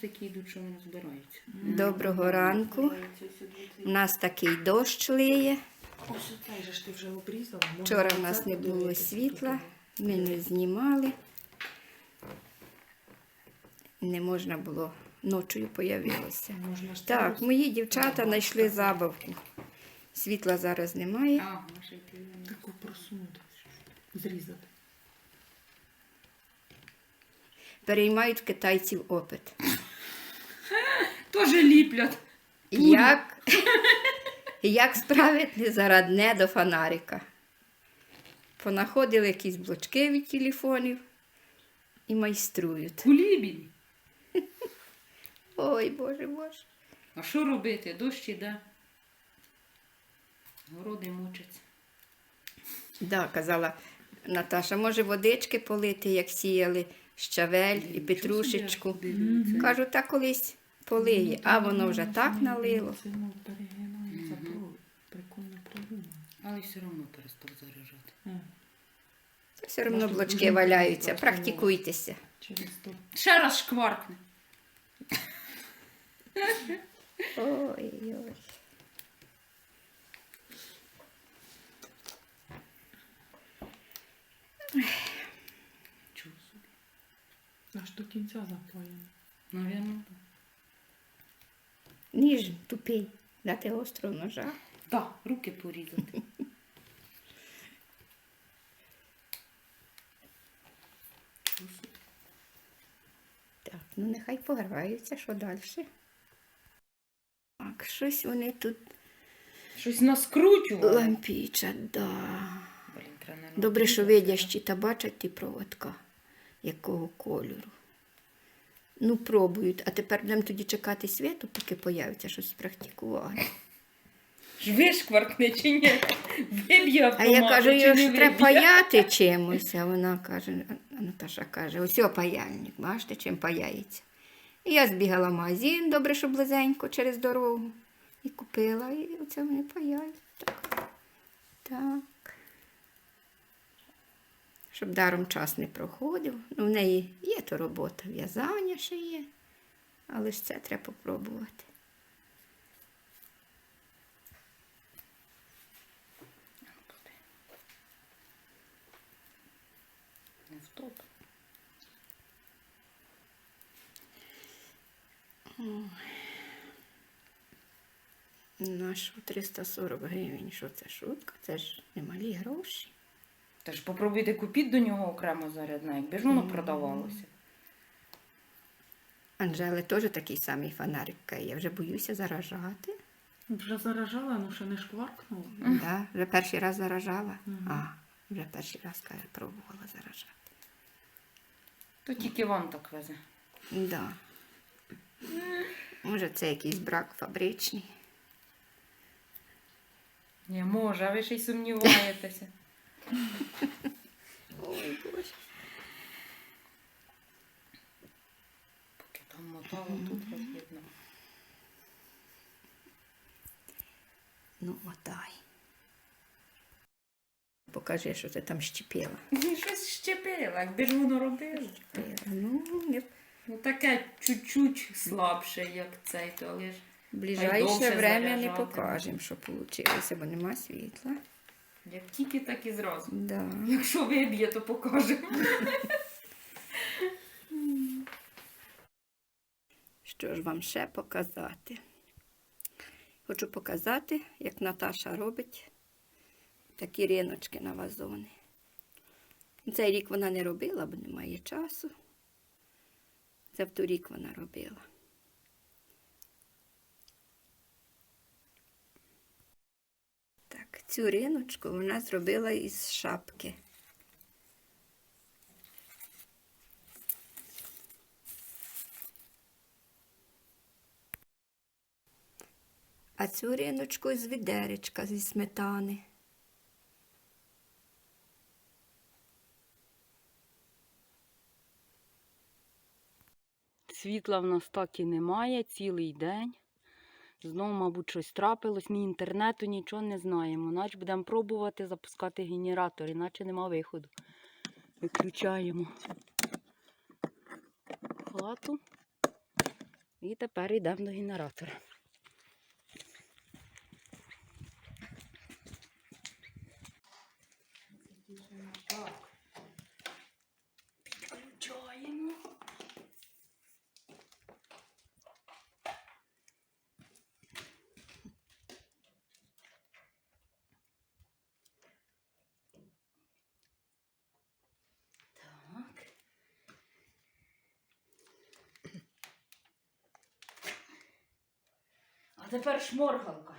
такі йдуть, що вони збираються. Доброго ранку. У нас такий дощ лиє. Ось цей же ж ти вже обрізала. Можна Вчора в нас не було світла, ми не знімали. Не можна було, ночою появилося. Можна ж Так, мої дівчата знайшли забавку. Світла зараз немає. Таку просунути, зрізати. Переймають китайців опит. Тоже ліплять. Як, як справити зарадне до фонарика? Понаходили якісь блочки від телефонів і майструють. Кулібінь. Ой, Боже, Боже. А що робити? Дощ іде. Городи мучаться. Да, казала Наташа, може водички полити, як сіяли щавель і петрушечку. Кажу, та колись полиє, а воно вже так налило. Це ну. Але все одно перестав заряджати. Е, Все одно блочки валяються, практикуйтеся. Ще раз шкваркне. Ой-ой. Чого собі? аж до кінця запаяно. Навірно. Ніж тупий, дати острого ножа. Так, руки порізати. Так, ну нехай пограються, що далі. Так, щось вони тут Щось наскручували. лампічать, да. Блін, Добре, що видящі та бачать ті проводка, якого кольору. Ну, пробують, а тепер будемо тоді чекати світу, поки появиться щось практикувати. Вишкваркне чи ні? Виб'є А я кажу, його ж треба паяти чимось, а вона каже, а Наташа каже, ось паяльник, бачите, чим паяється. І я збігала в магазин, добре, що близенько через дорогу. І купила, і оце вони паяють. Так. Щоб даром час не проходив. Ну, в неї є то робота, в'язання ще є, але ж це треба попробувати. Не втоп. На що 340 гривень, що це шутка? Це ж немалі гроші. Та ж попробуйте купіть до нього окремо зарядне, якби ж воно продавалося. Анжели теж такий самий фонарик є. Вже боюся заражати. Вже заражала, ну ще не шкваркнула. Да, вже перший раз заражала. А, вже перший раз каже, пробувала заражати. То тільки вам так везе. Да. Може, це якийсь брак фабричний. Не може, а ви ще й сумніваєтеся. Ой, Боже. Поки там мотало, тут видно. Ну, мотай. Покажи, що ти там щепила. Щось щепило, якби ж воно робило. Щепила. Ну, не Ну таке чуть-чуть слабше, як цей, то але ж. ближайше время не покажемо, що вийшло, бо нема світла. Як тільки, так і зразу. Да. Якщо виб'є, то покажемо. Що ж вам ще показати? Хочу показати, як Наташа робить такі риночки на вазони. Цей рік вона не робила, бо немає часу. Це в торік вона робила. Так, цю риночку вона зробила із шапки. а цю риночку з відеречка зі сметани. Світла в нас так і немає цілий день. Знову, мабуть, щось трапилось, ні інтернету, нічого не знаємо. Наче будемо пробувати запускати генератор, іначе нема виходу. Виключаємо хату. І тепер йдемо до генератора. Підключаємо. Тепер шморгалка.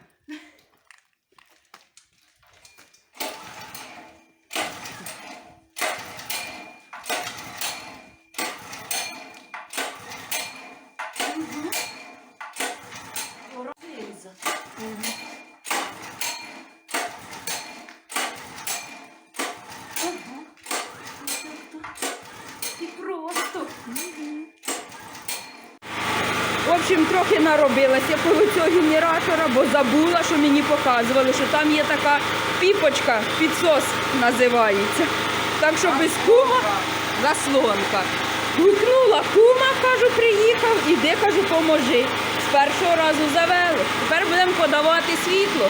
В общем, трохи наробилася коло цього генератора, бо забула, що мені показували, що там є така піпочка, підсос називається. Так що без кума заслонка. Гукнула кума, кажу, приїхав, іди, кажу, поможи. З першого разу завели. Тепер будемо подавати світло.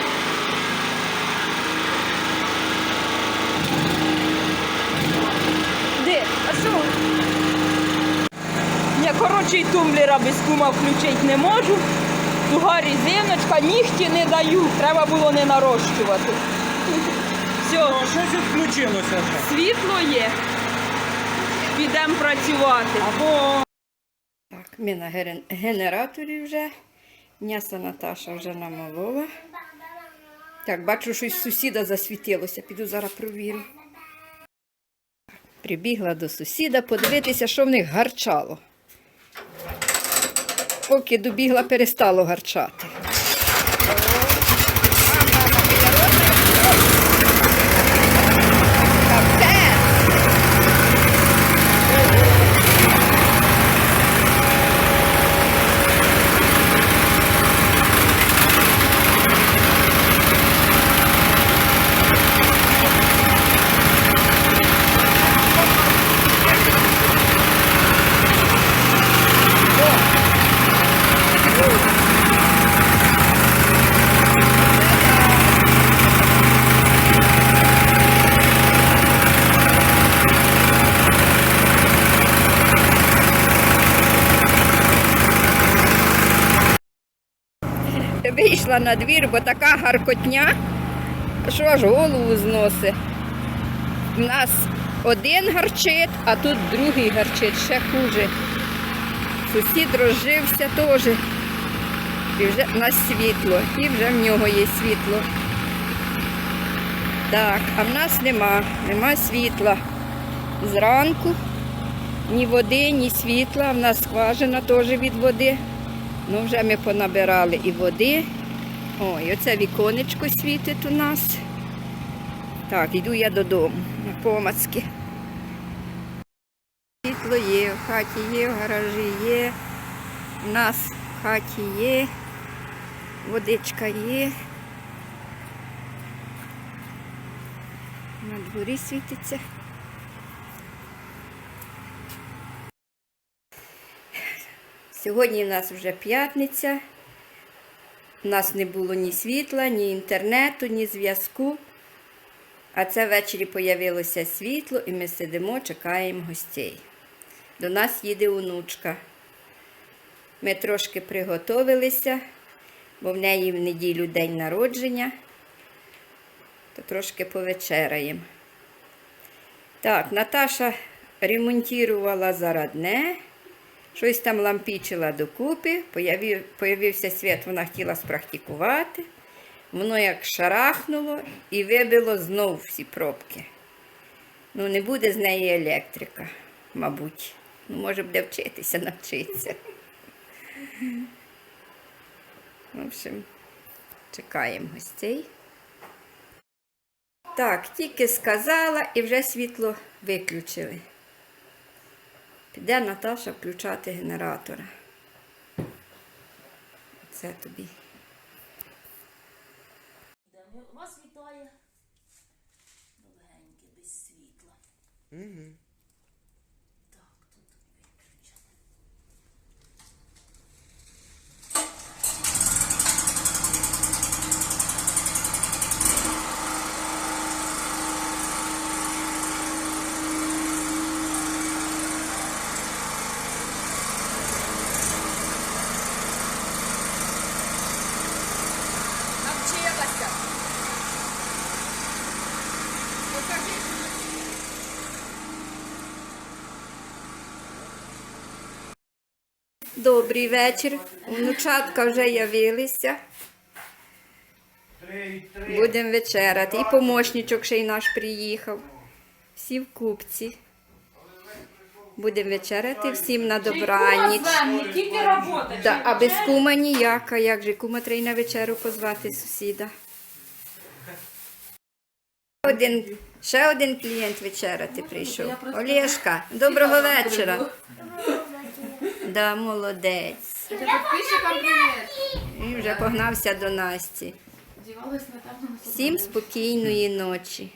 Де? А що? Коротше й тумблера без кума включити не можу. Туга різиночка, нігті не даю. Треба було не нарощувати. Все, А щось відключилося вже. світло є. Підемо працювати. Або Так, ми на генераторі вже. М'ясо Наташа вже намолола. Так, бачу, щось сусіда засвітилося. Піду зараз провірю. Прибігла до сусіда подивитися, що в них гарчало. Поки добігла, перестало гарчати. Вийшла на двір, бо така гаркотня, що аж голову зносить. У нас один гарчить, а тут другий гарчить, ще хуже. Сусід розжився теж. І вже у нас світло, і вже в нього є світло. Так, а в нас нема, нема світла. Зранку ні води, ні світла. В нас скважина теж від води. Ну, вже ми понабирали і води. Ой, оце віконечко світить у нас. Так, йду я додому на помацьки. Світло є, в хаті є, в гаражі є, в нас в хаті є, водичка є. На дворі світиться. Сьогодні в нас вже п'ятниця. У нас не було ні світла, ні інтернету, ні зв'язку. А це ввечері появилося світло, і ми сидимо, чекаємо гостей. До нас їде онучка. Ми трошки приготовилися, бо в неї в неділю день народження, то трошки повечеряємо. Так, Наташа ремонтувала зарадне. Щось там лампічила докупи, появив, появився світ, вона хотіла спрактикувати. Воно як шарахнуло і вибило знов всі пробки. Ну, не буде з неї електрика, мабуть. Ну, може буде вчитися, навчитися. В общем, чекаємо гостей. Так, тільки сказала і вже світло виключили. Піде Наташа включати генератора. Це тобі. Вас вітає. Довгеньке, без світла. Так, Добрий вечір. Внучатка вже явилися. Будемо вечеряти. І помощничок ще й наш приїхав. Всі в купці. Будемо вечеряти всім на добраніч. Да, а без кума ніяка. Як же кума треба на вечеру позвати сусіда. Один, ще один клієнт вечеряти прийшов. Олешка, доброго вечора. Да, молодець. Підписчикам привіт. Він вже погнався до Насті. Всім спокійної ночі.